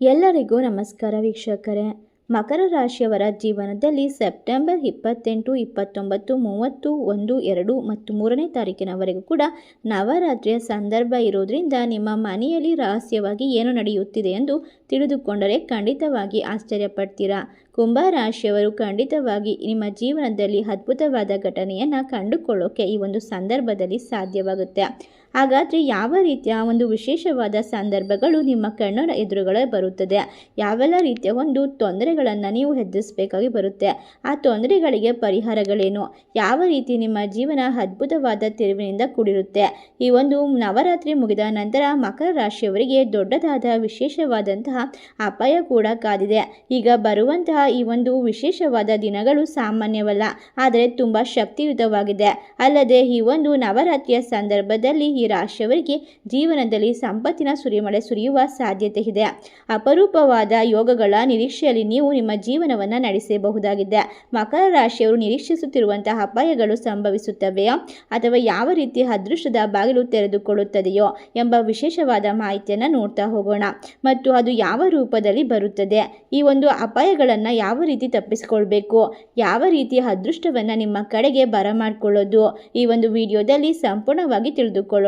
ಎಲ್ಲರಿಗೂ ನಮಸ್ಕಾರ ವೀಕ್ಷಕರೇ. ಮಕರ ರಾಶಿಯವರ ಜೀವನದಲ್ಲಿ ಸೆಪ್ಟೆಂಬರ್ ಇಪ್ಪತ್ತೆಂಟು, ಇಪ್ಪತ್ತೊಂಬತ್ತು, ಮೂವತ್ತು, ಒಂದು, ಎರಡು ಮತ್ತು ಮೂರನೇ ತಾರೀಕಿನವರೆಗೂ ಕೂಡ ನವರಾತ್ರಿಯ ಸಂದರ್ಭ ಇರೋದ್ರಿಂದ ನಿಮ್ಮ ಮನೆಯಲ್ಲಿ ರಹಸ್ಯವಾಗಿ ಏನು ನಡೆಯುತ್ತಿದೆ ಎಂದು ತಿಳಿದುಕೊಂಡರೆ ಖಂಡಿತವಾಗಿ ಆಶ್ಚರ್ಯಪಡ್ತೀರಾ. ಕುಂಭ ರಾಶಿಯವರು ಖಂಡಿತವಾಗಿ ನಿಮ್ಮ ಜೀವನದಲ್ಲಿ ಅದ್ಭುತವಾದ ಘಟನೆಯನ್ನು ಕಂಡುಕೊಳ್ಳೋಕೆ ಈ ಒಂದು ಸಂದರ್ಭದಲ್ಲಿ ಸಾಧ್ಯವಾಗುತ್ತೆ. ಹಾಗಾದರೆ ಯಾವ ರೀತಿಯ ಒಂದು ವಿಶೇಷವಾದ ಸಂದರ್ಭಗಳು ನಿಮ್ಮ ಕಣ್ಣರ ಎದುರುಗಳೇ ಬರುತ್ತದೆ? ಯಾವೆಲ್ಲ ರೀತಿಯ ಒಂದು ತೊಂದರೆಗಳನ್ನು ನೀವು ಎದುರಿಸಬೇಕಾಗಿ ಬರುತ್ತೆ? ಆ ತೊಂದರೆಗಳಿಗೆ ಪರಿಹಾರಗಳೇನು? ಯಾವ ರೀತಿ ನಿಮ್ಮ ಜೀವನ ಅದ್ಭುತವಾದ ತಿರುವಿನಿಂದ ಕೂಡಿರುತ್ತೆ? ಈ ಒಂದು ನವರಾತ್ರಿ ಮುಗಿದ ನಂತರ ಮಕರ ರಾಶಿಯವರಿಗೆ ದೊಡ್ಡದಾದ ವಿಶೇಷವಾದಂತಹ ಅಪಾಯ ಕೂಡ ಕಾದಿದೆ. ಈಗ ಬರುವಂತಹ ಈ ಒಂದು ವಿಶೇಷವಾದ ದಿನಗಳು ಸಾಮಾನ್ಯವಲ್ಲ, ಆದರೆ ತುಂಬ ಶಕ್ತಿಯುತವಾಗಿದೆ. ಅಲ್ಲದೆ ಈ ಒಂದು ನವರಾತ್ರಿಯ ಸಂದರ್ಭದಲ್ಲಿ ರಾಶಿಯವರಿಗೆ ಜೀವನದಲ್ಲಿ ಸಂಪತ್ತಿನ ಸುರಿಮಳೆ ಸುರಿಯುವ ಸಾಧ್ಯತೆ ಇದೆ. ಅಪರೂಪವಾದ ಯೋಗಗಳ ನಿರೀಕ್ಷೆಯಲ್ಲಿ ನೀವು ನಿಮ್ಮ ಜೀವನವನ್ನು ನಡೆಸಬಹುದಾಗಿದೆ. ಮಕರ ರಾಶಿಯವರು ನಿರೀಕ್ಷಿಸುತ್ತಿರುವಂತಹ ಅಪಾಯಗಳು ಸಂಭವಿಸುತ್ತವೆಯೋ? ಅಥವಾ ಯಾವ ರೀತಿ ಅದೃಷ್ಟದ ಬಾಗಿಲು ತೆರೆದುಕೊಳ್ಳುತ್ತದೆಯೋ ಎಂಬ ವಿಶೇಷವಾದ ಮಾಹಿತಿಯನ್ನು ನೋಡ್ತಾ ಹೋಗೋಣ. ಮತ್ತು ಅದು ಯಾವ ರೂಪದಲ್ಲಿ ಬರುತ್ತದೆ? ಈ ಒಂದು ಅಪಾಯಗಳನ್ನು ಯಾವ ರೀತಿ ತಪ್ಪಿಸಿಕೊಳ್ಬೇಕು? ಯಾವ ರೀತಿ ಅದೃಷ್ಟವನ್ನು ನಿಮ್ಮ ಕಡೆಗೆ ಬರಮಾಡಿಕೊಳ್ಳೋದು? ಈ ಒಂದು ವಿಡಿಯೋದಲ್ಲಿ ಸಂಪೂರ್ಣವಾಗಿ ತಿಳಿದುಕೊಳ್ಳೋಣ.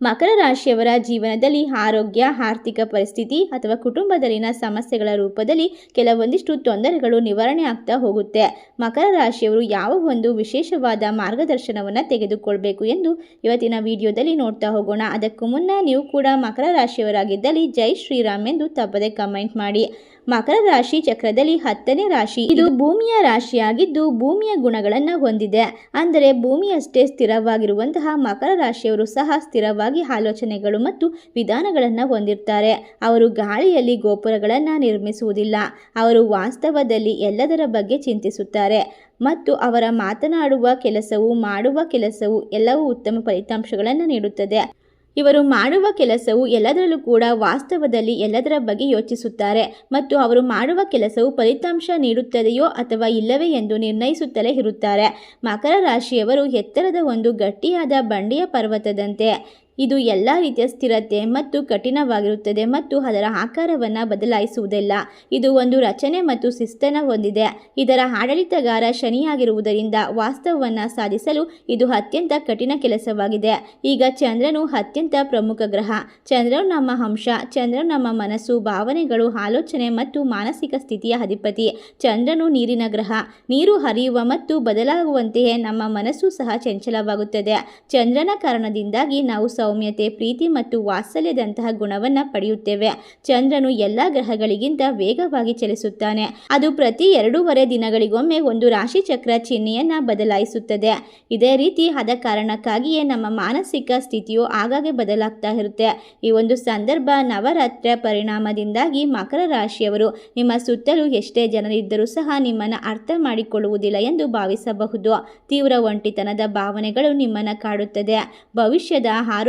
ಮಕರ ರಾಶಿಯವರ ಜೀವನದಲ್ಲಿ ಆರೋಗ್ಯ, ಆರ್ಥಿಕ ಪರಿಸ್ಥಿತಿ ಅಥವಾ ಕುಟುಂಬದಲ್ಲಿನ ಸಮಸ್ಯೆಗಳ ರೂಪದಲ್ಲಿ ಕೆಲವೊಂದಿಷ್ಟು ತೊಂದರೆಗಳು ನಿವಾರಣೆ ಆಗ್ತಾ ಹೋಗುತ್ತೆ. ಮಕರ ರಾಶಿಯವರು ಯಾವ ಒಂದು ವಿಶೇಷವಾದ ಮಾರ್ಗದರ್ಶನವನ್ನು ತೆಗೆದುಕೊಳ್ಬೇಕು ಎಂದು ಇವತ್ತಿನ ವಿಡಿಯೋದಲ್ಲಿ ನೋಡ್ತಾ ಹೋಗೋಣ. ಅದಕ್ಕೂ ಮುನ್ನ ನೀವು ಕೂಡ ಮಕರ ರಾಶಿಯವರಾಗಿದ್ದಲ್ಲಿ ಜೈ ಶ್ರೀರಾಮ್ ಎಂದು ತಪ್ಪದೆ ಕಮೆಂಟ್ ಮಾಡಿ. ಮಕರ ರಾಶಿ ಚಕ್ರದಲ್ಲಿ ಹತ್ತನೇ ರಾಶಿ. ಇದು ಭೂಮಿಯ ರಾಶಿಯಾಗಿದ್ದು ಭೂಮಿಯ ಗುಣಗಳನ್ನು ಹೊಂದಿದೆ. ಅಂದರೆ ಭೂಮಿಯಷ್ಟೇ ಸ್ಥಿರವಾಗಿರುವಂತಹ ಮಕರ ರಾಶಿಯವರು ಸಹ ಸ್ಥಿರವಾಗಿ ಆಲೋಚನೆಗಳು ಮತ್ತು ವಿಧಾನಗಳನ್ನು ಹೊಂದಿರ್ತಾರೆ. ಅವರು ಗಾಳಿಯಲ್ಲಿ ಗೋಪುರಗಳನ್ನು ನಿರ್ಮಿಸುವುದಿಲ್ಲ. ಅವರು ವಾಸ್ತವದಲ್ಲಿ ಎಲ್ಲದರ ಬಗ್ಗೆ ಚಿಂತಿಸುತ್ತಾರೆ. ಮತ್ತು ಅವರ ಮಾತನಾಡುವ ಕೆಲಸವು, ಮಾಡುವ ಕೆಲಸವು ಎಲ್ಲವೂ ಉತ್ತಮ ಫಲಿತಾಂಶಗಳನ್ನು ನೀಡುತ್ತದೆ. ಇವರು ಮಾಡುವ ಕೆಲಸವು ಎಲ್ಲದರಲ್ಲೂ ಕೂಡ ವಾಸ್ತವದಲ್ಲಿ ಎಲ್ಲದರ ಬಗ್ಗೆ ಯೋಚಿಸುತ್ತಾರೆ. ಮತ್ತು ಅವರು ಮಾಡುವ ಕೆಲಸವು ಫಲಿತಾಂಶ ನೀಡುತ್ತದೆಯೋ ಅಥವಾ ಇಲ್ಲವೇ ಎಂದು ನಿರ್ಣಯಿಸುತ್ತಲೇ ಇರುತ್ತಾರೆ. ಮಕರ ರಾಶಿಯವರು ಎತ್ತರದ ಒಂದು ಗಟ್ಟಿಯಾದ ಬಂಡೆಯ ಪರ್ವತದಂತೆ. ಇದು ಎಲ್ಲ ರೀತಿಯ ಸ್ಥಿರತೆ ಮತ್ತು ಕಠಿಣವಾಗಿರುತ್ತದೆ ಮತ್ತು ಅದರ ಆಕಾರವನ್ನು ಬದಲಾಯಿಸುವುದಿಲ್ಲ. ಇದು ಒಂದು ರಚನೆ ಮತ್ತು ಶಿಸ್ತನ ಹೊಂದಿದೆ. ಇದರ ಆಡಳಿತಗಾರ ಶನಿಯಾಗಿರುವುದರಿಂದ ವಾಸ್ತವವನ್ನು ಸಾಧಿಸಲು ಇದು ಅತ್ಯಂತ ಕಠಿಣ ಕೆಲಸವಾಗಿದೆ. ಈಗ ಚಂದ್ರನು ಅತ್ಯಂತ ಪ್ರಮುಖ ಗ್ರಹ. ಚಂದ್ರನು ನಮ್ಮ ಅಂಶ. ಚಂದ್ರನು ನಮ್ಮ ಮನಸ್ಸು, ಭಾವನೆಗಳು, ಆಲೋಚನೆ ಮತ್ತು ಮಾನಸಿಕ ಸ್ಥಿತಿಯ ಅಧಿಪತಿ. ಚಂದ್ರನು ನೀರಿನ ಗ್ರಹ. ನೀರು ಹರಿಯುವ ಮತ್ತು ಬದಲಾಗುವಂತೆಯೇ ನಮ್ಮ ಮನಸ್ಸು ಸಹ ಚಂಚಲವಾಗುತ್ತದೆ. ಚಂದ್ರನ ಕಾರಣದಿಂದಾಗಿ ನಾವು ಸೌಮ್ಯತೆ, ಪ್ರೀತಿ ಮತ್ತು ವಾತ್ಸಲ್ಯದಂತಹ ಗುಣವನ್ನು ಪಡೆಯುತ್ತೇವೆ. ಚಂದ್ರನು ಎಲ್ಲ ಗ್ರಹಗಳಿಗಿಂತ ವೇಗವಾಗಿ ಚಲಿಸುತ್ತಾನೆ. ಅದು ಪ್ರತಿ ಎರಡೂವರೆ ದಿನಗಳಿಗೊಮ್ಮೆ ಒಂದು ರಾಶಿ ಚಕ್ರ ಚಿಹ್ನೆಯನ್ನ ಬದಲಾಯಿಸುತ್ತದೆ. ಇದೇ ರೀತಿ ಆದ ಕಾರಣಕ್ಕಾಗಿಯೇ ನಮ್ಮ ಮಾನಸಿಕ ಸ್ಥಿತಿಯು ಆಗಾಗ್ಗೆ ಬದಲಾಗ್ತಾ ಇರುತ್ತೆ. ಈ ಒಂದು ಸಂದರ್ಭ ನವರಾತ್ರಿಯ ಪರಿಣಾಮದಿಂದಾಗಿ ಮಕರ ರಾಶಿಯವರು ನಿಮ್ಮ ಸುತ್ತಲೂ ಎಷ್ಟೇ ಜನರಿದ್ದರೂ ಸಹ ನಿಮ್ಮನ್ನು ಅರ್ಥ ಮಾಡಿಕೊಳ್ಳುವುದಿಲ್ಲ ಎಂದು ಭಾವಿಸಬಹುದು. ತೀವ್ರ ಒಂಟಿತನದ ಭಾವನೆಗಳು ನಿಮ್ಮನ್ನು ಕಾಡುತ್ತದೆ. ಭವಿಷ್ಯದ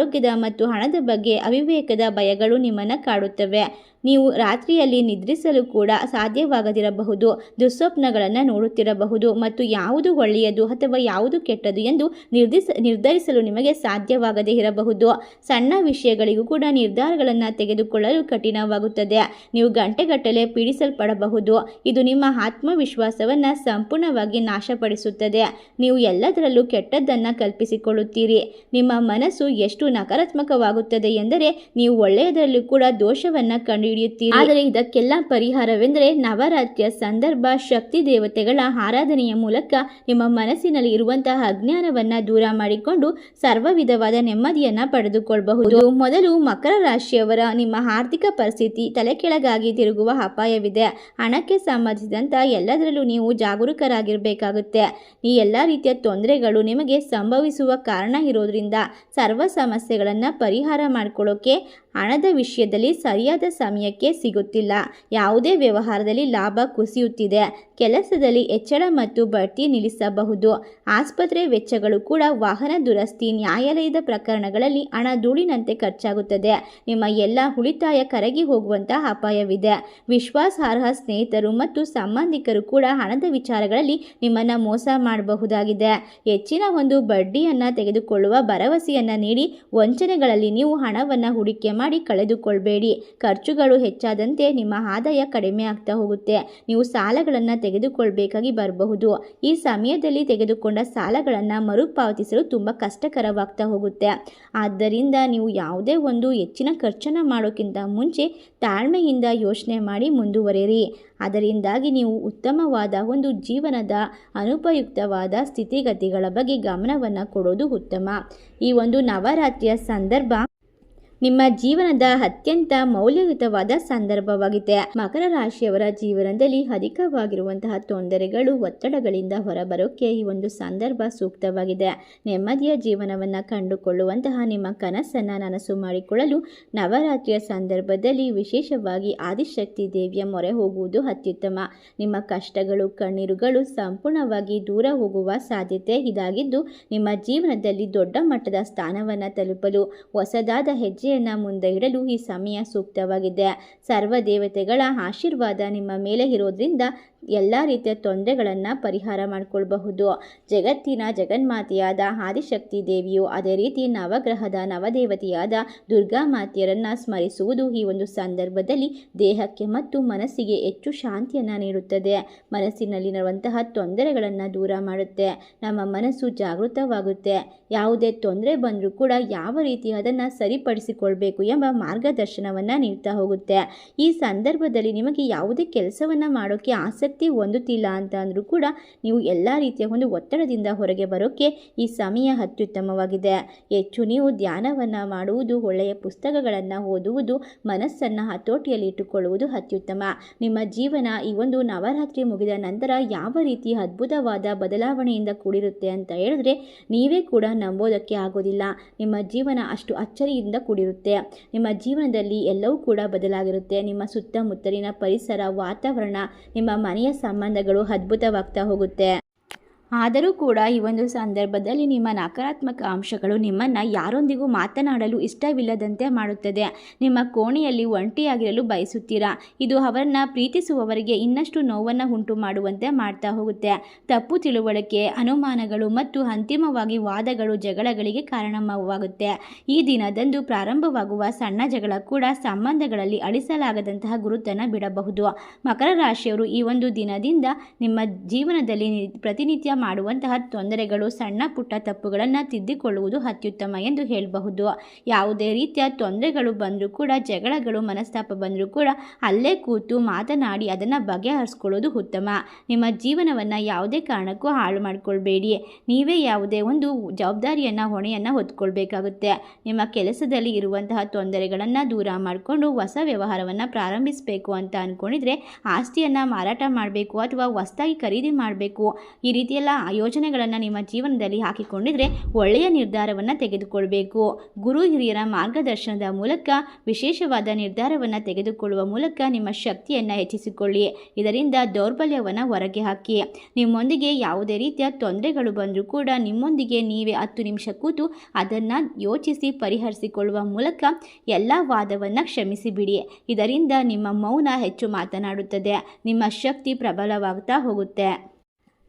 ಆರೋಗ್ಯದ ಮತ್ತು ಹಣದ ಬಗ್ಗೆ ಅವಿವೇಕದ ಭಯಗಳು ನಿಮ್ಮನ್ನು ಕಾಡುತ್ತವೆ. ನೀವು ರಾತ್ರಿಯಲ್ಲಿ ನಿದ್ರಿಸಲು ಕೂಡ ಸಾಧ್ಯವಾಗದಿರಬಹುದು. ದುಸ್ವಪ್ನಗಳನ್ನು ನೋಡುತ್ತಿರಬಹುದು. ಮತ್ತು ಯಾವುದು ಒಳ್ಳೆಯದು ಅಥವಾ ಯಾವುದು ಕೆಟ್ಟದು ಎಂದು ನಿರ್ಧಿಸ ನಿರ್ಧರಿಸಲು ನಿಮಗೆ ಸಾಧ್ಯವಾಗದೇ ಇರಬಹುದು. ಸಣ್ಣ ವಿಷಯಗಳಿಗೂ ಕೂಡ ನಿರ್ಧಾರಗಳನ್ನು ತೆಗೆದುಕೊಳ್ಳಲು ಕಠಿಣವಾಗುತ್ತದೆ. ನೀವು ಗಂಟೆಗಟ್ಟಲೆ ಪೀಡಿಸಲ್ಪಡಬಹುದು. ಇದು ನಿಮ್ಮ ಆತ್ಮವಿಶ್ವಾಸವನ್ನು ಸಂಪೂರ್ಣವಾಗಿ ನಾಶಪಡಿಸುತ್ತದೆ. ನೀವು ಎಲ್ಲದರಲ್ಲೂ ಕೆಟ್ಟದ್ದನ್ನು ಕಲ್ಪಿಸಿಕೊಳ್ಳುತ್ತೀರಿ. ನಿಮ್ಮ ಮನಸ್ಸು ಎಷ್ಟು ನಕಾರಾತ್ಮಕವಾಗುತ್ತದೆ ಎಂದರೆ ನೀವು ಒಳ್ಳೆಯದರಲ್ಲೂ ಕೂಡ ದೋಷವನ್ನು ಕಂಡುಹಿಡಿಯುತ್ತೀರಿ ಆದರೆ ಇದಕ್ಕೆಲ್ಲ ಪರಿಹಾರವೆಂದರೆ ನವರಾತ್ರಿಯ ಸಂದರ್ಭ ಶಕ್ತಿ ದೇವತೆಗಳ ಆರಾಧನೆಯ ಮೂಲಕ ನಿಮ್ಮ ಮನಸ್ಸಿನಲ್ಲಿ ಇರುವಂತಹ ಅಜ್ಞಾನವನ್ನ ದೂರ ಮಾಡಿಕೊಂಡು ಸರ್ವ ವಿಧವಾದ ನೆಮ್ಮದಿಯನ್ನ ಪಡೆದುಕೊಳ್ಳಬಹುದು ಮೊದಲು ಮಕರ ರಾಶಿಯವರ ನಿಮ್ಮ ಆರ್ಥಿಕ ಪರಿಸ್ಥಿತಿ ತಲೆ ಕೆಳಗಾಗಿ ತಿರುಗುವ ಅಪಾಯವಿದೆ. ಹಣಕ್ಕೆ ಸಂಬಂಧಿಸಿದಂತ ಎಲ್ಲದರಲ್ಲೂ ನೀವು ಜಾಗರೂಕರಾಗಿರಬೇಕಾಗುತ್ತೆ. ಈ ಎಲ್ಲ ರೀತಿಯ ತೊಂದರೆಗಳು ನಿಮಗೆ ಸಂಭವಿಸುವ ಕಾರಣ ಇರೋದ್ರಿಂದ ಸರ್ವ ಸಮಸ್ಯೆಗಳನ್ನು ಪರಿಹಾರ ಮಾಡಿಕೊಳ್ಳೋಕೆ ಹಣದ ವಿಷಯದಲ್ಲಿ ಸರಿಯಾದ ಸಮಯಕ್ಕೆ ಸಿಗುತ್ತಿಲ್ಲ. ಯಾವುದೇ ವ್ಯವಹಾರದಲ್ಲಿ ಲಾಭ ಕುಸಿಯುತ್ತಿದೆ. ಕೆಲಸದಲ್ಲಿ ಹೆಚ್ಚಳ ಮತ್ತು ಬಡ್ತಿ ನಿಲ್ಲಿಸಬಹುದು. ಆಸ್ಪತ್ರೆ ವೆಚ್ಚಗಳು ಕೂಡ ವಾಹನ ದುರಸ್ತಿ, ನ್ಯಾಯಾಲಯದ ಪ್ರಕರಣಗಳಲ್ಲಿ ಹಣ ಧೂಳಿನಂತೆ ಖರ್ಚಾಗುತ್ತದೆ. ನಿಮ್ಮ ಎಲ್ಲ ಉಳಿತಾಯ ಕರಗಿ ಹೋಗುವಂತಹ ಅಪಾಯವಿದೆ. ವಿಶ್ವಾಸಾರ್ಹ ಸ್ನೇಹಿತರು ಮತ್ತು ಸಂಬಂಧಿಕರು ಕೂಡ ಹಣದ ವಿಚಾರಗಳಲ್ಲಿ ನಿಮ್ಮನ್ನು ಮೋಸ ಮಾಡಬಹುದಾಗಿದೆ. ಹೆಚ್ಚಿನ ಒಂದು ಬಡ್ಡಿಯನ್ನು ತೆಗೆದುಕೊಳ್ಳುವ ಭರವಸೆಯನ್ನು ನೀಡಿ, ವಂಚನೆಗಳಲ್ಲಿ ನೀವು ಹಣವನ್ನು ಹೂಡಿಕೆ ಮಾಡಿ ಕಳೆದುಕೊಳ್ಬೇಡಿ. ಖರ್ಚುಗಳು ಹೆಚ್ಚಾದಂತೆ ನಿಮ್ಮ ಆದಾಯ ಕಡಿಮೆ ಆಗ್ತಾ ಹೋಗುತ್ತೆ. ನೀವು ಸಾಲಗಳನ್ನು ತೆಗೆದುಕೊಳ್ಬೇಕಾಗಿ ಬರಬಹುದು. ಈ ಸಮಯದಲ್ಲಿ ತೆಗೆದುಕೊಂಡ ಸಾಲಗಳನ್ನು ಮರುಪಾವತಿಸಲು ತುಂಬ ಕಷ್ಟಕರವಾಗ್ತಾ ಹೋಗುತ್ತೆ. ಆದ್ದರಿಂದ ನೀವು ಯಾವುದೇ ಒಂದು ಹೆಚ್ಚಿನ ಖರ್ಚನ್ನು ಮಾಡೋಕ್ಕಿಂತ ಮುಂಚೆ ತಾಳ್ಮೆಯಿಂದ ಯೋಚನೆ ಮಾಡಿ ಮುಂದುವರೆಯಿರಿ. ಅದರಿಂದಾಗಿ ನೀವು ಉತ್ತಮವಾದ ಒಂದು ಜೀವನದ ಅನುಪಯುಕ್ತವಾದ ಸ್ಥಿತಿಗತಿಗಳ ಬಗ್ಗೆ ಗಮನವನ್ನು ಕೊಡೋದು ಉತ್ತಮ. ಈ ಒಂದು ನವರಾತ್ರಿಯ ಸಂದರ್ಭ ನಿಮ್ಮ ಜೀವನದ ಅತ್ಯಂತ ಮೌಲ್ಯಯುತವಾದ ಸಂದರ್ಭವಾಗಿದೆ. ಮಕರ ರಾಶಿಯವರ ಜೀವನದಲ್ಲಿ ಅಧಿಕವಾಗಿರುವಂತಹ ತೊಂದರೆಗಳು, ಒತ್ತಡಗಳಿಂದ ಹೊರಬರೋಕ್ಕೆ ಈ ಒಂದು ಸಂದರ್ಭ ಸೂಕ್ತವಾಗಿದೆ. ನೆಮ್ಮದಿಯ ಜೀವನವನ್ನು ಕಂಡುಕೊಳ್ಳುವಂತಹ ನಿಮ್ಮ ಕನಸನ್ನು ನನಸು ಮಾಡಿಕೊಳ್ಳಲು ನವರಾತ್ರಿಯ ಸಂದರ್ಭದಲ್ಲಿ ವಿಶೇಷವಾಗಿ ಆದಿಶಕ್ತಿ ದೇವಿಯ ಮೊರೆ ಹೋಗುವುದು ಅತ್ಯುತ್ತಮ. ನಿಮ್ಮ ಕಷ್ಟಗಳು, ಕಣ್ಣೀರುಗಳು ಸಂಪೂರ್ಣವಾಗಿ ದೂರ ಹೋಗುವ ಸಾಧ್ಯತೆ ಇದಾಗಿದ್ದು, ನಿಮ್ಮ ಜೀವನದಲ್ಲಿ ದೊಡ್ಡ ಮಟ್ಟದ ಸ್ಥಾನವನ್ನು ತಲುಪಲು ಹೊಸದಾದ ಹೆಜ್ಜೆಯನ್ನು ಮುಂದೆ ಇಡಲು ಈ ಸಮಯ ಸೂಕ್ತವಾಗಿದೆ. ಸರ್ವ ದೇವತೆಗಳ ಆಶೀರ್ವಾದ ನಿಮ್ಮ ಮೇಲೆ ಇರೋದ್ರಿಂದ ಎಲ್ಲ ರೀತಿಯ ತೊಂದರೆಗಳನ್ನು ಪರಿಹಾರ ಮಾಡಿಕೊಳ್ಬಹುದು. ಜಗತ್ತಿನ ಜಗನ್ಮಾತೆಯಾದ ಆದಿಶಕ್ತಿ ದೇವಿಯು ಅದೇ ರೀತಿ ನವಗ್ರಹದ ನವದೇವತೆಯಾದ ದುರ್ಗಾ ಮಾತೆಯರನ್ನು ಸ್ಮರಿಸುವುದು ಈ ಒಂದು ಸಂದರ್ಭದಲ್ಲಿ ದೇಹಕ್ಕೆ ಮತ್ತು ಮನಸ್ಸಿಗೆ ಹೆಚ್ಚು ಶಾಂತಿಯನ್ನು ನೀಡುತ್ತದೆ. ಮನಸ್ಸಿನಲ್ಲಿರುವಂತಹ ತೊಂದರೆಗಳನ್ನು ದೂರ ಮಾಡುತ್ತೆ. ನಮ್ಮ ಮನಸ್ಸು ಜಾಗೃತವಾಗುತ್ತೆ. ಯಾವುದೇ ತೊಂದರೆ ಬಂದರೂ ಕೂಡ ಯಾವ ರೀತಿ ಅದನ್ನು ಸರಿಪಡಿಸಿಕೊಳ್ಬೇಕು ಎಂಬ ಮಾರ್ಗದರ್ಶನವನ್ನು ನೀಡ್ತಾ ಹೋಗುತ್ತೆ. ಈ ಸಂದರ್ಭದಲ್ಲಿ ನಿಮಗೆ ಯಾವುದೇ ಕೆಲಸವನ್ನು ಮಾಡೋಕ್ಕೆ ಆಸಕ್ತಿ ಹೊಂದುತ್ತಿಲ್ಲ ಅಂತ ಅಂದರೂ ಕೂಡ ನೀವು ಎಲ್ಲ ರೀತಿಯ ಒಂದು ಒತ್ತಡದಿಂದ ಹೊರಗೆ ಬರೋಕ್ಕೆ ಈ ಸಮಯ ಅತ್ಯುತ್ತಮವಾಗಿದೆ. ಹೆಚ್ಚು ನೀವು ಧ್ಯಾನವನ್ನು ಮಾಡುವುದು, ಒಳ್ಳೆಯ ಪುಸ್ತಕಗಳನ್ನು ಓದುವುದು, ಮನಸ್ಸನ್ನು ಹತೋಟಿಯಲ್ಲಿ ಇಟ್ಟುಕೊಳ್ಳುವುದು ಅತ್ಯುತ್ತಮ. ನಿಮ್ಮ ಜೀವನ ಈ ಒಂದು ನವರಾತ್ರಿ ಮುಗಿದ ನಂತರ ಯಾವ ರೀತಿ ಅದ್ಭುತವಾದ ಬದಲಾವಣೆಯಿಂದ ಕೂಡಿರುತ್ತೆ ಅಂತ ಹೇಳಿದ್ರೆ ನೀವೇ ಕೂಡ ನಂಬೋದಕ್ಕೆ ಆಗೋದಿಲ್ಲ. ನಿಮ್ಮ ಜೀವನ ಅಷ್ಟು ಅಚ್ಚರಿಯಿಂದ ಕೂಡಿರುತ್ತೆ. ನಿಮ್ಮ ಜೀವನದಲ್ಲಿ ಎಲ್ಲವೂ ಕೂಡ ಬದಲಾಗಿರುತ್ತೆ. ನಿಮ್ಮ ಸುತ್ತಮುತ್ತಲಿನ ಪರಿಸರ, ವಾತಾವರಣ, ನಿಮ್ಮ ಮನೆಯ ಸಂಬಂಧಗಳು ಅದ್ಭುತವಾಗ್ತಾ ಹೋಗುತ್ತೆ. ಆದರೂ ಕೂಡ ಈ ಒಂದು ಸಂದರ್ಭದಲ್ಲಿ ನಿಮ್ಮ ನಕಾರಾತ್ಮಕ ಅಂಶಗಳು ನಿಮ್ಮನ್ನು ಯಾರೊಂದಿಗೂ ಮಾತನಾಡಲು ಇಷ್ಟವಿಲ್ಲದಂತೆ ಮಾಡುತ್ತದೆ. ನಿಮ್ಮ ಕೋಣೆಯಲ್ಲಿ ಒಂಟಿಯಾಗಿರಲು ಬಯಸುತ್ತೀರಾ? ಇದು ಅವರನ್ನು ಪ್ರೀತಿಸುವವರಿಗೆ ಇನ್ನಷ್ಟು ನೋವನ್ನು ಉಂಟು ಮಾಡುವಂತೆ ಮಾಡ್ತಾ ಹೋಗುತ್ತೆ. ತಪ್ಪು ತಿಳುವಳಿಕೆ, ಅನುಮಾನಗಳು ಮತ್ತು ಅಂತಿಮವಾಗಿ ವಾದಗಳು ಜಗಳಗಳಿಗೆ ಕಾರಣವಾಗುತ್ತೆ. ಈ ದಿನದಂದು ಪ್ರಾರಂಭವಾಗುವ ಸಣ್ಣ ಜಗಳ ಕೂಡ ಸಂಬಂಧಗಳಲ್ಲಿ ಅಳಿಸಲಾಗದಂತಹ ಗುರುತನ್ನು ಬಿಡಬಹುದು. ಮಕರ ರಾಶಿಯವರು ಈ ಒಂದು ದಿನದಿಂದ ನಿಮ್ಮ ಜೀವನದಲ್ಲಿ ಪ್ರತಿನಿತ್ಯ ಮಾಡುವಂತಹ ತೊಂದರೆಗಳು, ಸಣ್ಣ ಪುಟ್ಟ ತಪ್ಪುಗಳನ್ನು ತಿದ್ದಿಕೊಳ್ಳುವುದು ಅತ್ಯುತ್ತಮ ಎಂದು ಹೇಳಬಹುದು. ಯಾವುದೇ ರೀತಿಯ ತೊಂದರೆಗಳು ಬಂದರೂ ಕೂಡ, ಜಗಳಗಳು, ಮನಸ್ತಾಪ ಬಂದರೂ ಕೂಡ ಅಲ್ಲೇ ಕೂತು ಮಾತನಾಡಿ ಅದನ್ನು ಬಗೆಹರಿಸ್ಕೊಳ್ಳೋದು ಉತ್ತಮ. ನಿಮ್ಮ ಜೀವನವನ್ನು ಯಾವುದೇ ಕಾರಣಕ್ಕೂ ಹಾಳು ಮಾಡಿಕೊಳ್ಬೇಡಿ. ನೀವೇ ಯಾವುದೇ ಒಂದು ಜವಾಬ್ದಾರಿಯನ್ನು, ಹೊಣೆಯನ್ನು ಹೊತ್ಕೊಳ್ಬೇಕಾಗುತ್ತೆ. ನಿಮ್ಮ ಕೆಲಸದಲ್ಲಿ ಇರುವಂತಹ ತೊಂದರೆಗಳನ್ನು ದೂರ ಮಾಡಿಕೊಂಡು ಹೊಸ ವ್ಯವಹಾರವನ್ನು ಪ್ರಾರಂಭಿಸಬೇಕು ಅಂತ ಅಂದ್ಕೊಂಡಿದ್ರೆ ಆಸ್ತಿಯನ್ನು ಮಾರಾಟ ಮಾಡಬೇಕು ಅಥವಾ ಹೊಸದಾಗಿ ಖರೀದಿ ಮಾಡಬೇಕು. ಈ ರೀತಿಯೆಲ್ಲ ಯೋಜನೆಗಳನ್ನು ನಿಮ್ಮ ಜೀವನದಲ್ಲಿ ಹಾಕಿಕೊಂಡಿದ್ರೆ ಒಳ್ಳೆಯ ನಿರ್ಧಾರವನ್ನು ತೆಗೆದುಕೊಳ್ಬೇಕು. ಗುರು ಹಿರಿಯರ ಮಾರ್ಗದರ್ಶನದ ಮೂಲಕ ವಿಶೇಷವಾದ ನಿರ್ಧಾರವನ್ನು ತೆಗೆದುಕೊಳ್ಳುವ ಮೂಲಕ ನಿಮ್ಮ ಶಕ್ತಿಯನ್ನು ಹೆಚ್ಚಿಸಿಕೊಳ್ಳಿ. ಇದರಿಂದ ದೌರ್ಬಲ್ಯವನ್ನು ಹೊರಗೆ ಹಾಕಿ. ನಿಮ್ಮೊಂದಿಗೆ ಯಾವುದೇ ರೀತಿಯ ತೊಂದರೆಗಳು ಬಂದರೂ ಕೂಡ ನಿಮ್ಮೊಂದಿಗೆ ನೀವೇ ಹತ್ತು ನಿಮಿಷ ಕೂತು ಅದನ್ನು ಯೋಚಿಸಿ ಪರಿಹರಿಸಿಕೊಳ್ಳುವ ಮೂಲಕ ಎಲ್ಲ ವಾದವನ್ನು ಕ್ಷಮಿಸಿಬಿಡಿ. ಇದರಿಂದ ನಿಮ್ಮ ಮೌನ ಹೆಚ್ಚು ಮಾತನಾಡುತ್ತದೆ. ನಿಮ್ಮ ಶಕ್ತಿ ಪ್ರಬಲವಾಗ್ತಾ ಹೋಗುತ್ತೆ.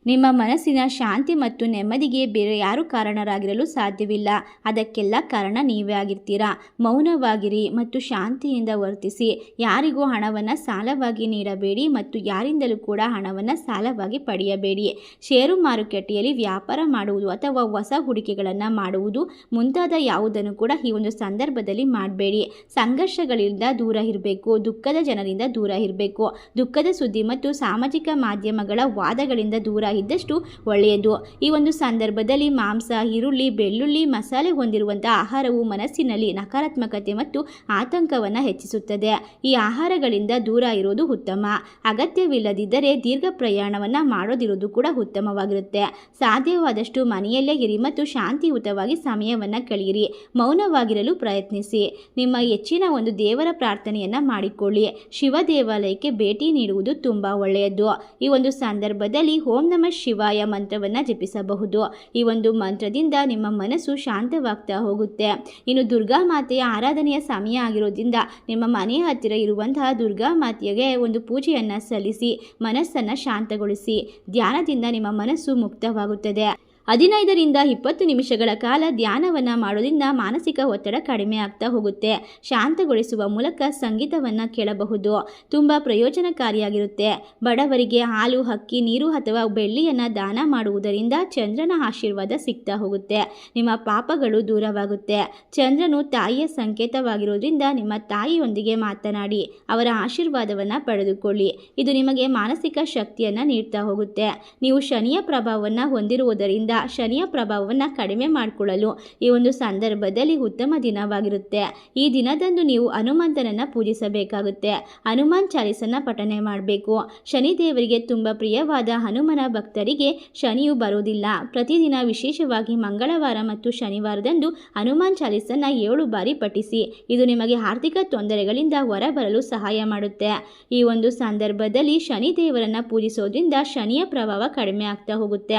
ನಿಮ್ಮ ಮನಸ್ಸಿನ ಶಾಂತಿ ಮತ್ತು ನೆಮ್ಮದಿಗೆ ಬೇರೆ ಯಾರು ಕಾರಣರಾಗಿರಲು ಸಾಧ್ಯವಿಲ್ಲ. ಅದಕ್ಕೆಲ್ಲ ಕಾರಣ ನೀವೇ ಆಗಿರ್ತೀರಾ? ಮೌನವಾಗಿರಿ ಮತ್ತು ಶಾಂತಿಯಿಂದ ವರ್ತಿಸಿ. ಯಾರಿಗೂ ಹಣವನ್ನು ಸಾಲವಾಗಿ ನೀಡಬೇಡಿ ಮತ್ತು ಯಾರಿಂದಲೂ ಕೂಡ ಹಣವನ್ನು ಸಾಲವಾಗಿ ಪಡೆಯಬೇಡಿ. ಷೇರು ಮಾರುಕಟ್ಟೆಯಲ್ಲಿ ವ್ಯಾಪಾರ ಮಾಡುವುದು ಅಥವಾ ಹೊಸ ಹೂಡಿಕೆಗಳನ್ನು ಮಾಡುವುದು ಮುಂತಾದ ಯಾವುದನ್ನು ಕೂಡ ಈ ಒಂದು ಸಂದರ್ಭದಲ್ಲಿ ಮಾಡಬೇಡಿ. ಸಂಘರ್ಷಗಳಿಂದ ದೂರ ಇರಬೇಕು, ದುಃಖದ ಜನರಿಂದ ದೂರ ಇರಬೇಕು. ದುಃಖದ ಸುದ್ದಿ ಮತ್ತು ಸಾಮಾಜಿಕ ಮಾಧ್ಯಮಗಳ ವಾದಗಳಿಂದ ದೂರ ಇದ್ದಷ್ಟು ಒಳ್ಳೆಯದು. ಈ ಒಂದು ಸಂದರ್ಭದಲ್ಲಿ ಮಾಂಸ, ಈರುಳ್ಳಿ, ಬೆಳ್ಳುಳ್ಳಿ ಮಸಾಲೆ ಹೊಂದಿರುವಂಥ ಆಹಾರವು ಮನಸ್ಸಿನಲ್ಲಿ ನಕಾರಾತ್ಮಕತೆ ಮತ್ತು ಆತಂಕವನ್ನು ಹೆಚ್ಚಿಸುತ್ತದೆ. ಈ ಆಹಾರಗಳಿಂದ ದೂರ ಇರೋದು ಉತ್ತಮ. ಅಗತ್ಯವಿಲ್ಲದಿದ್ದರೆ ದೀರ್ಘ ಪ್ರಯಾಣವನ್ನು ಮಾಡೋದಿರೋದು ಕೂಡ ಉತ್ತಮವಾಗಿರುತ್ತೆ. ಸಾಧ್ಯವಾದಷ್ಟು ಮನೆಯಲ್ಲೇ ಇರಿ ಮತ್ತು ಶಾಂತಿಯುತವಾಗಿ ಸಮಯವನ್ನು ಕಳೆಯಿರಿ. ಮೌನವಾಗಿರಲು ಪ್ರಯತ್ನಿಸಿ. ನಿಮ್ಮ ಹೆಚ್ಚಿನ ಒಂದು ದೇವರ ಪ್ರಾರ್ಥನೆಯನ್ನು ಮಾಡಿಕೊಳ್ಳಿ. ಶಿವ ದೇವಾಲಯಕ್ಕೆ ಭೇಟಿ ನೀಡುವುದು ತುಂಬ ಒಳ್ಳೆಯದು. ಈ ಒಂದು ಸಂದರ್ಭದಲ್ಲಿ ಓಂ ನಮ ಶಿವಾಯ ಮಂತ್ರವನ್ನು ಜಪಿಸಬಹುದು. ಈ ಒಂದು ಮಂತ್ರದಿಂದ ನಿಮ್ಮ ಮನಸ್ಸು ಶಾಂತವಾಗ್ತಾ ಹೋಗುತ್ತೆ. ಇನ್ನು ದುರ್ಗಾ ಮಾತೆಯ ಆರಾಧನೆಯ ಸಮಯ ಆಗಿರೋದ್ರಿಂದ ನಿಮ್ಮ ಮನೆಯ ಹತ್ತಿರ ಇರುವಂತಹ ದುರ್ಗಾ ಮಾತೆಗೆ ಒಂದು ಪೂಜೆಯನ್ನು ಸಲ್ಲಿಸಿ, ಮನಸ್ಸನ್ನು ಶಾಂತಗೊಳಿಸಿ, ಧ್ಯಾನದಿಂದ ನಿಮ್ಮ ಮನಸ್ಸು ಮುಕ್ತವಾಗುತ್ತದೆ. ಹದಿನೈದರಿಂದ ಇಪ್ಪತ್ತು ನಿಮಿಷಗಳ ಕಾಲ ಧ್ಯಾನವನ್ನು ಮಾಡೋದ್ರಿಂದ ಮಾನಸಿಕ ಒತ್ತಡ ಕಡಿಮೆ ಆಗ್ತಾ ಹೋಗುತ್ತೆ. ಶಾಂತಗೊಳಿಸುವ ಮೂಲಕ ಸಂಗೀತವನ್ನು ಕೇಳಬಹುದು. ತುಂಬ ಪ್ರಯೋಜನಕಾರಿಯಾಗಿರುತ್ತೆ. ಬಡವರಿಗೆ ಹಾಲು, ಅಕ್ಕಿ, ನೀರು ಅಥವಾ ಬೆಳ್ಳಿಯನ್ನು ದಾನ ಮಾಡುವುದರಿಂದ ಚಂದ್ರನ ಆಶೀರ್ವಾದ ಸಿಗ್ತಾ ಹೋಗುತ್ತೆ. ನಿಮ್ಮ ಪಾಪಗಳು ದೂರವಾಗುತ್ತೆ. ಚಂದ್ರನು ತಾಯಿಯ ಸಂಕೇತವಾಗಿರೋದ್ರಿಂದ ನಿಮ್ಮ ತಾಯಿಯೊಂದಿಗೆ ಮಾತನಾಡಿ, ಅವರ ಆಶೀರ್ವಾದವನ್ನು ಪಡೆದುಕೊಳ್ಳಿ. ಇದು ನಿಮಗೆ ಮಾನಸಿಕ ಶಕ್ತಿಯನ್ನು ನೀಡ್ತಾ ಹೋಗುತ್ತೆ. ನೀವು ಶನಿಯ ಪ್ರಭಾವವನ್ನು ಹೊಂದಿರುವುದರಿಂದ ಶನಿಯ ಪ್ರಭಾವವನ್ನು ಕಡಿಮೆ ಮಾಡಿಕೊಳ್ಳಲು ಈ ಒಂದು ಸಂದರ್ಭದಲ್ಲಿ ಉತ್ತಮ ದಿನವಾಗಿರುತ್ತೆ. ಈ ದಿನದಂದು ನೀವು ಹನುಮಂತನನ್ನು ಪೂಜಿಸಬೇಕಾಗುತ್ತೆ. ಹನುಮಾನ್ ಚಾಲಿಸನ್ನ ಪಠನೆ ಮಾಡಬೇಕು. ಶನಿ ದೇವರಿಗೆ ತುಂಬ ಪ್ರಿಯವಾದ ಹನುಮನ ಭಕ್ತರಿಗೆ ಶನಿಯು ಬರುವುದಿಲ್ಲ. ಪ್ರತಿದಿನ ವಿಶೇಷವಾಗಿ ಮಂಗಳವಾರ ಮತ್ತು ಶನಿವಾರದಂದು ಹನುಮಾನ್ ಚಾಲೀಸನ್ನು ಏಳು ಬಾರಿ ಪಠಿಸಿ, ಇದು ನಿಮಗೆ ಆರ್ಥಿಕ ತೊಂದರೆಗಳಿಂದ ಹೊರಬರಲು ಸಹಾಯ ಮಾಡುತ್ತೆ. ಈ ಒಂದು ಸಂದರ್ಭದಲ್ಲಿ ಶನಿ ದೇವರನ್ನ ಪೂಜಿಸೋದ್ರಿಂದ ಶನಿಯ ಪ್ರಭಾವ ಕಡಿಮೆ ಆಗ್ತಾ ಹೋಗುತ್ತೆ.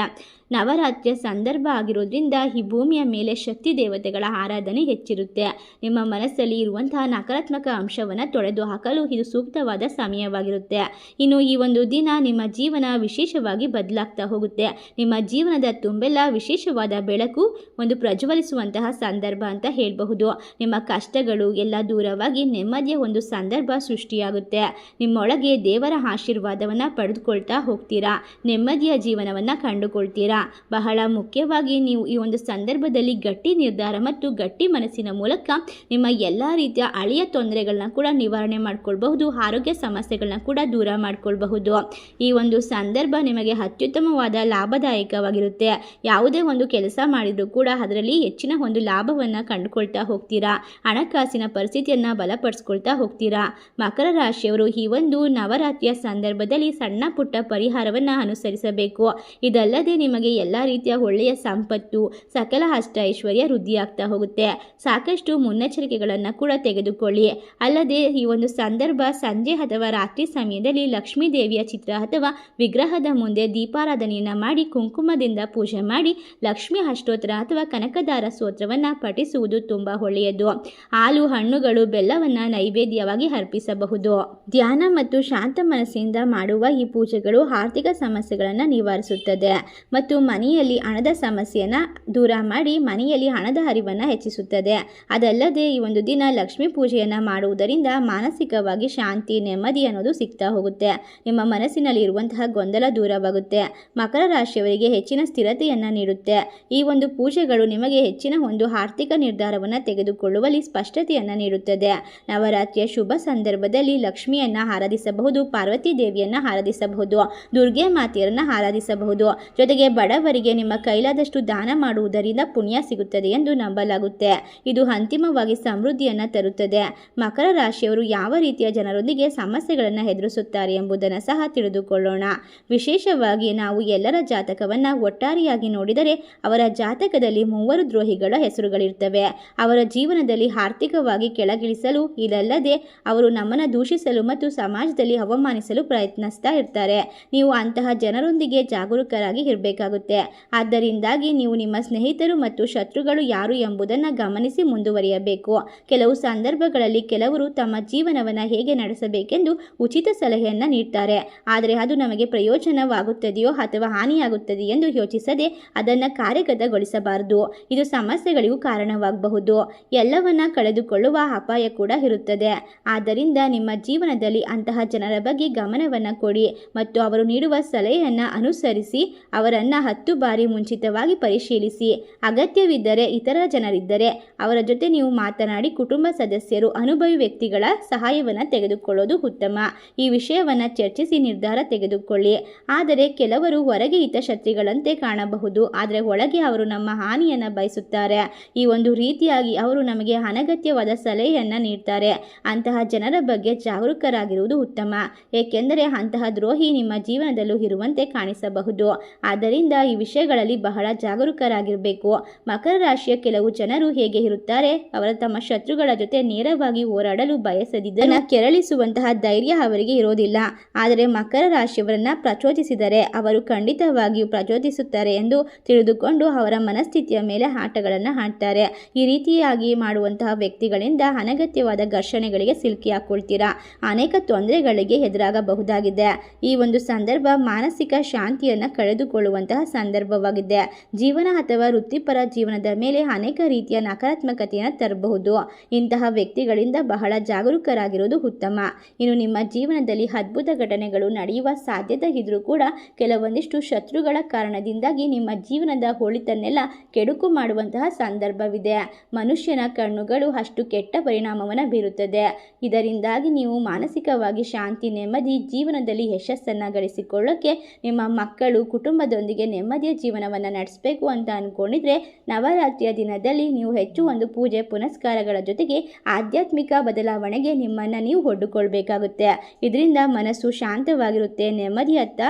ನವರಾತ್ರಿಯ ಸಂದರ್ಭ ಆಗಿರೋದ್ರಿಂದ ಈ ಭೂಮಿಯ ಮೇಲೆ ಶಕ್ತಿ ದೇವತೆಗಳ ಆರಾಧನೆ ಹೆಚ್ಚಿರುತ್ತೆ. ನಿಮ್ಮ ಮನಸ್ಸಲ್ಲಿ ಇರುವಂತಹ ನಕಾರಾತ್ಮಕ ಅಂಶವನ್ನು ತೊಳೆದು ಹಾಕಲು ಇದು ಸೂಕ್ತವಾದ ಸಮಯವಾಗಿರುತ್ತೆ. ಇನ್ನು ಈ ಒಂದು ದಿನ ನಿಮ್ಮ ಜೀವನ ವಿಶೇಷವಾಗಿ ಬದಲಾಗ್ತಾ ಹೋಗುತ್ತೆ. ನಿಮ್ಮ ಜೀವನದ ತುಂಬೆಲ್ಲ ವಿಶೇಷವಾದ ಬೆಳಕು ಒಂದು ಪ್ರಜ್ವಲಿಸುವಂತಹ ಸಂದರ್ಭ ಅಂತ ಹೇಳಬಹುದು. ನಿಮ್ಮ ಕಷ್ಟಗಳು ಎಲ್ಲ ದೂರವಾಗಿ ನೆಮ್ಮದಿಯ ಒಂದು ಸಂದರ್ಭ ಸೃಷ್ಟಿಯಾಗುತ್ತೆ. ನಿಮ್ಮೊಳಗೆ ದೇವರ ಆಶೀರ್ವಾದವನ್ನು ಪಡೆದುಕೊಳ್ತಾ ಹೋಗ್ತೀರಾ? ನೆಮ್ಮದಿಯ ಜೀವನವನ್ನು ಕಂಡುಕೊಳ್ತೀರಾ? ಬಹಳ ಮುಖ್ಯವಾಗಿ ನೀವು ಈ ಒಂದು ಸಂದರ್ಭದಲ್ಲಿ ಗಟ್ಟಿ ನಿರ್ಧಾರ ಮತ್ತು ಗಟ್ಟಿ ಮನಸ್ಸಿನ ಮೂಲಕ ನಿಮ್ಮ ಎಲ್ಲ ರೀತಿಯ ಹಳೆಯ ತೊಂದರೆಗಳನ್ನ ಕೂಡ ನಿವಾರಣೆ ಮಾಡ್ಕೊಳ್ಬಹುದು, ಆರೋಗ್ಯ ಸಮಸ್ಯೆಗಳನ್ನ ಕೂಡ ದೂರ ಮಾಡ್ಕೊಳ್ಬಹುದು. ಈ ಒಂದು ಸಂದರ್ಭ ನಿಮಗೆ ಅತ್ಯುತ್ತಮವಾದ ಲಾಭದಾಯಕವಾಗಿರುತ್ತೆ. ಯಾವುದೇ ಒಂದು ಕೆಲಸ ಮಾಡಿದರೂ ಕೂಡ ಅದರಲ್ಲಿ ಹೆಚ್ಚಿನ ಒಂದು ಲಾಭವನ್ನು ಕಂಡುಕೊಳ್ತಾ ಹೋಗ್ತೀರಾ? ಹಣಕಾಸಿನ ಪರಿಸ್ಥಿತಿಯನ್ನು ಬಲಪಡಿಸ್ಕೊಳ್ತಾ ಹೋಗ್ತೀರಾ? ಮಕರ ರಾಶಿಯವರು ಈ ಒಂದು ನವರಾತ್ರಿಯ ಸಂದರ್ಭದಲ್ಲಿ ಸಣ್ಣ ಪುಟ್ಟ ಪರಿಹಾರವನ್ನು ಅನುಸರಿಸಬೇಕು. ಇದಲ್ಲದೆ ನಿಮಗೆ ಎಲ್ಲ ರೀತಿಯ ಒಳ್ಳೆಯ ಸಂಪತ್ತು, ಸಕಲ ಅಷ್ಟ ಐಶ್ವರ್ಯ ವೃದ್ಧಿಯಾಗ್ತಾ ಹೋಗುತ್ತೆ. ಸಾಕಷ್ಟು ಮುನ್ನೆಚ್ಚರಿಕೆಗಳನ್ನು ಕೂಡ ತೆಗೆದುಕೊಳ್ಳಿ. ಅಲ್ಲದೆ ಈ ಒಂದು ಸಂದರ್ಭ ಸಂಜೆ ಅಥವಾ ರಾತ್ರಿ ಸಮಯದಲ್ಲಿ ಲಕ್ಷ್ಮೀ ದೇವಿಯ ಚಿತ್ರ ಅಥವಾ ವಿಗ್ರಹದ ಮುಂದೆ ದೀಪಾರಾಧನೆಯನ್ನು ಮಾಡಿ ಕುಂಕುಮದಿಂದ ಪೂಜೆ ಮಾಡಿ ಲಕ್ಷ್ಮಿ ಅಷ್ಟೋತ್ತರ ಅಥವಾ ಕನಕದಾರ ಸ್ತೋತ್ರವನ್ನು ಪಠಿಸುವುದು ತುಂಬ ಒಳ್ಳೆಯದು. ಹಾಲು, ಹಣ್ಣುಗಳು, ಬೆಲ್ಲವನ್ನು ನೈವೇದ್ಯವಾಗಿ ಅರ್ಪಿಸಬಹುದು. ಧ್ಯಾನ ಮತ್ತು ಶಾಂತ ಮನಸ್ಸಿನಿಂದ ಮಾಡುವ ಈ ಪೂಜೆಗಳು ಆರ್ಥಿಕ ಸಮಸ್ಯೆಗಳನ್ನು ನಿವಾರಿಸುತ್ತದೆ. ಮತ್ತು ಮನೆಯಲ್ಲಿ ಹಣದ ಸಮಸ್ಯೆಯನ್ನು ದೂರ ಮಾಡಿ ಮನೆಯಲ್ಲಿ ಹಣದ ಹರಿವನ್ನು ಹೆಚ್ಚಿಸುತ್ತದೆ. ಅದಲ್ಲದೆ ಈ ಒಂದು ದಿನ ಲಕ್ಷ್ಮೀ ಪೂಜೆಯನ್ನು ಮಾಡುವುದರಿಂದ ಮಾನಸಿಕವಾಗಿ ಶಾಂತಿ, ನೆಮ್ಮದಿ ಅನ್ನೋದು ಸಿಗ್ತಾ ಹೋಗುತ್ತೆ. ನಿಮ್ಮ ಮನಸ್ಸಿನಲ್ಲಿ ಇರುವಂತಹ ಗೊಂದಲ ದೂರವಾಗುತ್ತೆ. ಮಕರ ರಾಶಿಯವರಿಗೆ ಹೆಚ್ಚಿನ ಸ್ಥಿರತೆಯನ್ನು ನೀಡುತ್ತೆ. ಈ ಒಂದು ಪೂಜೆಗಳು ನಿಮಗೆ ಹೆಚ್ಚಿನ ಒಂದು ಆರ್ಥಿಕ ನಿರ್ಧಾರವನ್ನು ತೆಗೆದುಕೊಳ್ಳುವಲ್ಲಿ ಸ್ಪಷ್ಟತೆಯನ್ನು ನೀಡುತ್ತದೆ. ನವರಾತ್ರಿಯ ಶುಭ ಸಂದರ್ಭದಲ್ಲಿ ಲಕ್ಷ್ಮಿಯನ್ನು ಆರಾಧಿಸಬಹುದು, ಪಾರ್ವತಿ ದೇವಿಯನ್ನು ಆರಾಧಿಸಬಹುದು ದುರ್ಗೆ ಮಾತೆಯರನ್ನು ಆರಾಧಿಸಬಹುದು. ಜೊತೆಗೆ ಬಡವರಿಗೆ ನಿಮ್ಮ ಕೈಲಾದಷ್ಟು ದಾನ ಮಾಡುವುದರಿಂದ ಪುಣ್ಯ ಸಿಗುತ್ತದೆ ಎಂದು ನಂಬಲಾಗುತ್ತೆ. ಇದು ಅಂತಿಮವಾಗಿ ಸಮೃದ್ಧಿಯನ್ನು ತರುತ್ತದೆ. ಮಕರ ರಾಶಿಯವರು ಯಾವ ರೀತಿಯ ಜನರೊಂದಿಗೆ ಸಮಸ್ಯೆಗಳನ್ನು ಎದುರಿಸುತ್ತಾರೆ ಎಂಬುದನ್ನು ಸಹ ತಿಳಿದುಕೊಳ್ಳೋಣ. ವಿಶೇಷವಾಗಿ ನಾವು ಎಲ್ಲರ ಜಾತಕವನ್ನು ಒಟ್ಟಾರೆಯಾಗಿ ನೋಡಿದರೆ ಅವರ ಜಾತಕದಲ್ಲಿ ಮೂವರು ದ್ರೋಹಿಗಳ ಹೆಸರುಗಳಿರ್ತವೆ. ಅವರ ಜೀವನದಲ್ಲಿ ಆರ್ಥಿಕವಾಗಿ ಕೆಳಗಿಳಿಸಲು ಇದಲ್ಲದೆ ಅವರು ನಮ್ಮನ್ನು ದೂಷಿಸಲು ಮತ್ತು ಸಮಾಜದಲ್ಲಿ ಅವಮಾನಿಸಲು ಪ್ರಯತ್ನಿಸ್ತಾ ಇರ್ತಾರೆ. ನೀವು ಅಂತಹ ಜನರೊಂದಿಗೆ ಜಾಗರೂಕರಾಗಿ ಇರಬೇಕಾಗುತ್ತೆ ಆದ್ದರಿಂದಾಗಿ ನೀವು ನಿಮ್ಮ ಸ್ನೇಹಿತರು ಮತ್ತು ಶತ್ರುಗಳು ಯಾರು ಎಂಬುದನ್ನು ಗಮನಿಸಿ ಮುಂದುವರಿಯಬೇಕು. ಕೆಲವು ಸಂದರ್ಭಗಳಲ್ಲಿ ಕೆಲವರು ತಮ್ಮ ಜೀವನವನ್ನು ಹೇಗೆ ನಡೆಸಬೇಕೆಂದು ಉಚಿತ ಸಲಹೆಯನ್ನು ನೀಡ್ತಾರೆ. ಆದರೆ ಅದು ನಮಗೆ ಪ್ರಯೋಜನವಾಗುತ್ತದೆಯೋ ಅಥವಾ ಹಾನಿಯಾಗುತ್ತದೆ ಎಂದು ಯೋಚಿಸದೆ ಅದನ್ನು ಕಾರ್ಯಗತಗೊಳಿಸಬಾರದು. ಇದು ಸಮಸ್ಯೆಗಳಿಗೂ ಕಾರಣವಾಗಬಹುದು. ಎಲ್ಲವನ್ನ ಕಳೆದುಕೊಳ್ಳುವ ಅಪಾಯ ಕೂಡ ಇರುತ್ತದೆ. ಆದ್ದರಿಂದ ನಿಮ್ಮ ಜೀವನದಲ್ಲಿ ಅಂತಹ ಜನರ ಬಗ್ಗೆ ಗಮನವನ್ನು ಕೊಡಿ ಮತ್ತು ಅವರು ನೀಡುವ ಸಲಹೆಯನ್ನು ಅನುಸರಿಸಿ ಅವರನ್ನು ಹತ್ತು ಬಾರಿ ಮುಂಚಿತವಾಗಿ ಪರಿಶೀಲಿಸಿ. ಅಗತ್ಯವಿದ್ದರೆ ಇತರ ಜನರಿದ್ದರೆ ಅವರ ಜೊತೆ ನೀವು ಮಾತನಾಡಿ ಕುಟುಂಬ ಸದಸ್ಯರು, ಅನುಭವಿ ವ್ಯಕ್ತಿಗಳ ಸಹಾಯವನ್ನು ತೆಗೆದುಕೊಳ್ಳೋದು ಉತ್ತಮ. ಈ ವಿಷಯವನ್ನು ಚರ್ಚಿಸಿ ನಿರ್ಧಾರ ತೆಗೆದುಕೊಳ್ಳಿ. ಆದರೆ ಕೆಲವರು ಹೊರಗೆ ಹಿತಶತ್ರಿಗಳಂತೆ ಕಾಣಬಹುದು. ಆದರೆ ಒಳಗೆ ಅವರು ನಮ್ಮ ಹಾನಿಯನ್ನು ಬಯಸುತ್ತಾರೆ. ಈ ಒಂದು ರೀತಿಯಾಗಿ ಅವರು ನಮಗೆ ಅನಗತ್ಯವಾದ ಸಲಹೆಯನ್ನು ನೀಡ್ತಾರೆ. ಅಂತಹ ಜನರ ಬಗ್ಗೆ ಜಾಗರೂಕರಾಗಿರುವುದು ಉತ್ತಮ. ಏಕೆಂದರೆ ಅಂತಹ ದ್ರೋಹಿ ನಿಮ್ಮ ಜೀವನದಲ್ಲೂ ಇರುವಂತೆ ಕಾಣಿಸಬಹುದು. ಆದ್ದರಿಂದ ಈ ವಿಷಯಗಳಲ್ಲಿ ಬಹಳ ಜಾಗರೂಕರಾಗಿರಬೇಕು. ಮಕರ ರಾಶಿಯ ಕೆಲವು ಜನರು ಹೇಗೆ ಇರುತ್ತಾರೆ? ಅವರ ತಮ್ಮ ಶತ್ರುಗಳ ಜೊತೆ ನೇರವಾಗಿ ಹೋರಾಡಲು ಬಯಸದಿದ್ದನ್ನು ಕೆರಳಿಸುವಂತಹ ಧೈರ್ಯ ಅವರಿಗೆ ಇರೋದಿಲ್ಲ. ಆದರೆ ಮಕರ ರಾಶಿಯವರನ್ನ ಪ್ರಚೋದಿಸಿದರೆ ಅವರು ಖಂಡಿತವಾಗಿಯೂ ಪ್ರಚೋದಿಸುತ್ತಾರೆ ಎಂದು ತಿಳಿದುಕೊಂಡು ಅವರ ಮನಸ್ಥಿತಿಯ ಮೇಲೆ ಆಟಗಳನ್ನು ಆಡ್ತಾರೆ. ಈ ರೀತಿಯಾಗಿ ಮಾಡುವಂತಹ ವ್ಯಕ್ತಿಗಳಿಂದ ಅನಗತ್ಯವಾದ ಘರ್ಷಣೆಗಳಿಗೆ ಸಿಲುಕಿ ಹಾಕೊಳ್ತೀರಾ? ಅನೇಕ ತೊಂದರೆಗಳಿಗೆ ಎದುರಾಗಬಹುದಾಗಿದೆ. ಈ ಒಂದು ಸಂದರ್ಭ ಮಾನಸಿಕ ಶಾಂತಿಯನ್ನು ಕಳೆದುಕೊಳ್ಳುವಂತಹ ಸಂದರ್ಭವಾಗಿದೆ. ಜೀವನ ಅಥವಾ ವೃತ್ತಿಪರ ಜೀವನದ ಮೇಲೆ ಅನೇಕ ರೀತಿಯ ನಕಾರಾತ್ಮಕತೆಯನ್ನು ತರಬಹುದು. ಇಂತಹ ವ್ಯಕ್ತಿಗಳಿಂದ ಬಹಳ ಜಾಗರೂಕರಾಗಿರುವುದು ಉತ್ತಮ. ಇನ್ನು ನಿಮ್ಮ ಜೀವನದಲ್ಲಿ ಅದ್ಭುತ ಘಟನೆಗಳು ನಡೆಯುವ ಸಾಧ್ಯತೆ ಇದ್ರೂ ಕೂಡ ಕೆಲವೊಂದಿಷ್ಟು ಶತ್ರುಗಳ ಕಾರಣದಿಂದಾಗಿ ನಿಮ್ಮ ಜೀವನದ ಒಳಿತನ್ನೆಲ್ಲ ಕೆಡುಕು ಮಾಡುವಂತಹ ಸಂದರ್ಭವಿದೆ. ಮನುಷ್ಯನ ಕಣ್ಣುಗಳು ಅಷ್ಟು ಕೆಟ್ಟ ಪರಿಣಾಮವನ್ನು ಬೀರುತ್ತದೆ. ಇದರಿಂದಾಗಿ ನೀವು ಮಾನಸಿಕವಾಗಿ ಶಾಂತಿ ನೆಮ್ಮದಿ ಜೀವನದಲ್ಲಿ ಯಶಸ್ಸನ್ನು ಗಳಿಸಿಕೊಳ್ಳೋಕೆ ನಿಮ್ಮ ಮಕ್ಕಳು ಕುಟುಂಬದೊಂದಿಗೆ ನೆಮ್ಮದಿಯ ಜೀವನವನ್ನು ನಡೆಸಬೇಕು ಅಂತ ಅಂದ್ಕೊಂಡಿದ್ರೆ ನವರಾತ್ರಿಯ ದಿನದಲ್ಲಿ ನೀವು ಹೆಚ್ಚು ಒಂದು ಪೂಜೆ, ಪುನಸ್ಕಾರಗಳ ಜೊತೆಗೆ ಆಧ್ಯಾತ್ಮಿಕ ಬದಲಾವಣೆಗೆ ನಿಮ್ಮನ್ನು ನೀವು ಹೊಡ್ಡುಕೊಳ್ಬೇಕಾಗುತ್ತೆ ಇದರಿಂದ ಮನಸ್ಸು ಶಾಂತವಾಗಿರುತ್ತೆ, ನೆಮ್ಮದಿಯತ್ತ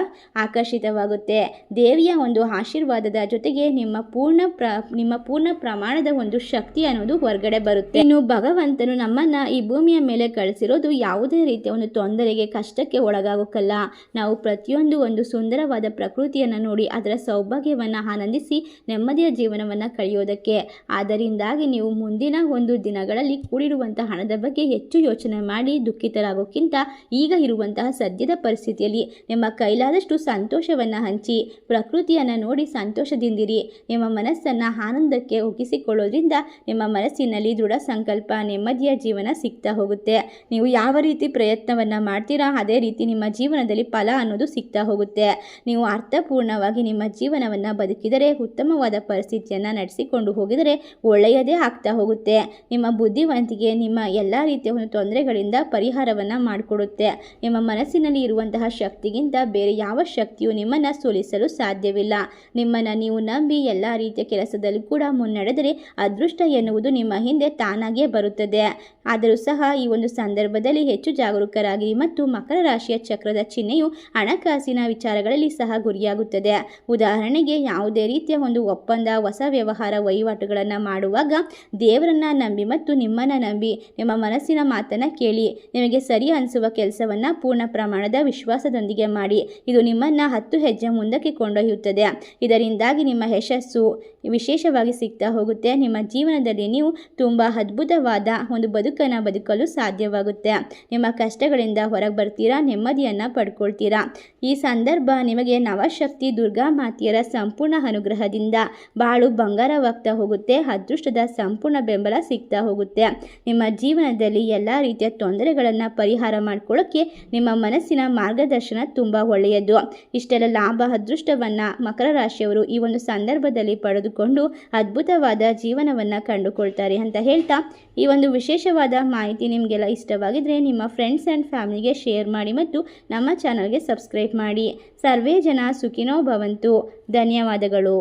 ಆಕರ್ಷಿತವಾಗುತ್ತೆ. ದೇವಿಯ ಒಂದು ಆಶೀರ್ವಾದದ ಜೊತೆಗೆ ನಿಮ್ಮ ಪೂರ್ಣ ಪ್ರ, ನಿಮ್ಮ ಪೂರ್ಣ ಪ್ರಮಾಣದ ಒಂದು ಶಕ್ತಿ ಅನ್ನೋದು ಹೊರಗಡೆ ಬರುತ್ತೆ. ಇನ್ನು ಭಗವಂತನು ನಮ್ಮನ್ನ ಈ ಭೂಮಿಯ ಮೇಲೆ ಕಳಿಸಿರೋದು ಯಾವುದೇ ರೀತಿಯ ಒಂದು ತೊಂದರೆಗೆ, ಕಷ್ಟಕ್ಕೆ ಒಳಗಾಗೋಕ್ಕಲ್ಲ ನಾವು ಪ್ರತಿಯೊಂದು ಒಂದು ಸುಂದರವಾದ ಪ್ರಕೃತಿಯನ್ನು ನೋಡಿ, ಅದರ ಸೌಭಾಗ್ಯವನ್ನು ಆನಂದಿಸಿ ನೆಮ್ಮದಿಯ ಜೀವನವನ್ನು ಕಳೆಯೋದಕ್ಕೆ. ಆದ್ದರಿಂದಾಗಿ ನೀವು ಮುಂದಿನ ಒಂದು ದಿನಗಳಲ್ಲಿ ಕೂಡಿರುವಂತಹ ಹಣದ ಬಗ್ಗೆ ಹೆಚ್ಚು ಯೋಚನೆ ಮಾಡಿ ದುಃಖಿತರಾಗೋಕ್ಕಿಂತ ಈಗ ಇರುವಂತಹ ಸದ್ಯದ ಪರಿಸ್ಥಿತಿಯಲ್ಲಿ ನಿಮ್ಮ ಕೈಲಾದಷ್ಟು ಸಂತೋಷವನ್ನು ಹಂಚಿ, ಪ್ರಕೃತಿಯನ್ನು ನೋಡಿ ಸಂತೋಷದಿಂದಿರಿ. ನಿಮ್ಮ ಮನಸ್ಸನ್ನು ಆನಂದಕ್ಕೆ ಒಗ್ಗಿಸಿಕೊಳ್ಳೋದ್ರಿಂದ ನಿಮ್ಮ ಮನಸ್ಸಿನಲ್ಲಿ ದೃಢ ಸಂಕಲ್ಪ, ನೆಮ್ಮದಿಯ ಜೀವನ ಸಿಗ್ತಾ ಹೋಗುತ್ತೆ. ನೀವು ಯಾವ ರೀತಿ ಪ್ರಯತ್ನವನ್ನು ಮಾಡ್ತೀರಾ, ಅದೇ ರೀತಿ ನಿಮ್ಮ ಜೀವನದಲ್ಲಿ ಫಲ ಅನ್ನೋದು ಸಿಗ್ತಾ ಹೋಗುತ್ತೆ. ನೀವು ಅರ್ಥಪೂರ್ಣವಾಗಿ ನಿಮ್ಮ ಜೀವನವನ್ನು ಬದುಕಿದರೆ ಉತ್ತಮವಾದ ಪರಿಸ್ಥಿತಿಯನ್ನು ನಡೆಸಿಕೊಂಡು ಹೋಗಿದರೆ ಒಳ್ಳೆಯದೇ ಆಗ್ತಾ ಹೋಗುತ್ತೆ. ನಿಮ್ಮ ಬುದ್ಧಿವಂತಿಕೆ ನಿಮ್ಮ ಎಲ್ಲ ರೀತಿಯ ಒಂದು ತೊಂದರೆಗಳಿಂದ ಪರಿಹಾರವನ್ನು ಮಾಡಿಕೊಡುತ್ತೆ. ನಿಮ್ಮ ಮನಸ್ಸಿನಲ್ಲಿ ಇರುವಂತಹ ಶಕ್ತಿಗಿಂತ ಬೇರೆ ಯಾವ ಶಕ್ತಿಯು ನಿಮ್ಮನ್ನು ಸೋಲಿಸಲು ಸಾಧ್ಯವಿಲ್ಲ. ನಿಮ್ಮನ್ನು ನೀವು ನಂಬಿ ಎಲ್ಲ ರೀತಿಯ ಕೆಲಸದಲ್ಲೂ ಕೂಡ ಮುನ್ನಡೆದರೆ ಅದೃಷ್ಟ ಎನ್ನುವುದು ನಿಮ್ಮ ಹಿಂದೆ ತಾನಾಗೇ ಬರುತ್ತದೆ. ಆದರೂ ಸಹ ಈ ಒಂದು ಸಂದರ್ಭದಲ್ಲಿ ಹೆಚ್ಚು ಜಾಗರೂಕರಾಗಿರಿ ಮತ್ತು ಮಕರ ರಾಶಿಯ ಚಕ್ರದ ಚಿಹ್ನೆಯು ಹಣಕಾಸಿನ ವಿಚಾರಗಳಲ್ಲಿ ಸಹ ಗುರಿಯಾಗುತ್ತದೆ. ಉದಾಹರಣೆಗೆ, ಯಾವುದೇ ರೀತಿಯ ಒಂದು ಒಪ್ಪಂದ, ಹೊಸ ವ್ಯವಹಾರ, ವಹಿವಾಟುಗಳನ್ನು ಮಾಡುವಾಗ ದೇವರನ್ನ ನಂಬಿ ಮತ್ತು ನಿಮ್ಮನ್ನು ನಂಬಿ, ನಿಮ್ಮ ಮನಸ್ಸಿನ ಮಾತನ್ನು ಕೇಳಿ, ನಿಮಗೆ ಸರಿ ಅನಿಸುವ ಕೆಲಸವನ್ನು ಪೂರ್ಣ ಪ್ರಮಾಣದ ವಿಶ್ವಾಸದೊಂದಿಗೆ ಮಾಡಿ. ಇದು ನಿಮ್ಮನ್ನು ಹತ್ತು ಹೆಜ್ಜೆ ಮುಂದಕ್ಕೆ ಕೊಂಡೊಯ್ಯುತ್ತದೆ. ಇದರಿಂದಾಗಿ ನಿಮ್ಮ ಯಶಸ್ಸು ವಿಶೇಷವಾಗಿ ಸಿಗ್ತಾ ಹೋಗುತ್ತೆ. ನಿಮ್ಮ ಜೀವನದಲ್ಲಿ ನೀವು ತುಂಬ ಅದ್ಭುತವಾದ ಒಂದು ಬದುಕನ್ನು ಬದುಕಲು ಸಾಧ್ಯವಾಗುತ್ತೆ. ನಿಮ್ಮ ಕಷ್ಟಗಳಿಂದ ಹೊರಗೆ ಬರ್ತೀರಾ? ನೆಮ್ಮದಿಯನ್ನು ಪಡ್ಕೊಳ್ತೀರಾ? ಈ ಸಂದರ್ಭ ನಿಮಗೆ ನವಶಕ್ತಿ ದುರ್ಗಾ ಮಾತೆಯರ ಸಂಪೂರ್ಣ ಅನುಗ್ರಹದಿಂದ ಬಾಳು ಬಂಗಾರವಾಗ್ತಾ ಹೋಗುತ್ತೆ. ಅದೃಷ್ಟದ ಸಂಪೂರ್ಣ ಬೆಂಬಲ ಸಿಗ್ತಾ ಹೋಗುತ್ತೆ. ನಿಮ್ಮ ಜೀವನದಲ್ಲಿ ಎಲ್ಲ ರೀತಿಯ ತೊಂದರೆಗಳನ್ನು ಪರಿಹಾರ ಮಾಡ್ಕೊಳ್ಳೋಕ್ಕೆ ನಿಮ್ಮ ಮನಸ್ಸಿನ ಮಾರ್ಗದರ್ಶನ ತುಂಬ ಒಳ್ಳೆಯದು. ಇಷ್ಟೆಲ್ಲ ಲಾಭ, ಅದೃಷ್ಟವನ್ನು ಮಕರ ರಾಶಿಯವರು ಈ ಒಂದು ಸಂದರ್ಭದಲ್ಲಿ ಪಡೆದುಕೊಂಡು ಅದ್ಭುತವಾದ ಜೀವನವನ್ನು ಕಂಡುಕೊಳ್ತಾರೆ ಅಂತ ಹೇಳ್ತಾ ಈ ಒಂದು ವಿಶೇಷವಾದ ಮಾಹಿತಿ ನಿಮಗೆಲ್ಲ ಇಷ್ಟವಾಗಿದ್ದರೆ ನಿಮ್ಮ ಫ್ರೆಂಡ್ಸ್ ಆ್ಯಂಡ್ ಫ್ಯಾಮಿಲಿಗೆ ಶೇರ್ ಮಾಡಿ ಮತ್ತು ನಮ್ಮ ಚಾನಲ್ಗೆ ಸಬ್ಸ್ಕ್ರೈಬ್ ಮಾಡಿ. ಸರ್ವೇ ಜನ ಸುಖಿನೋ ಭವಂತು. ಧನ್ಯವಾದಗಳು.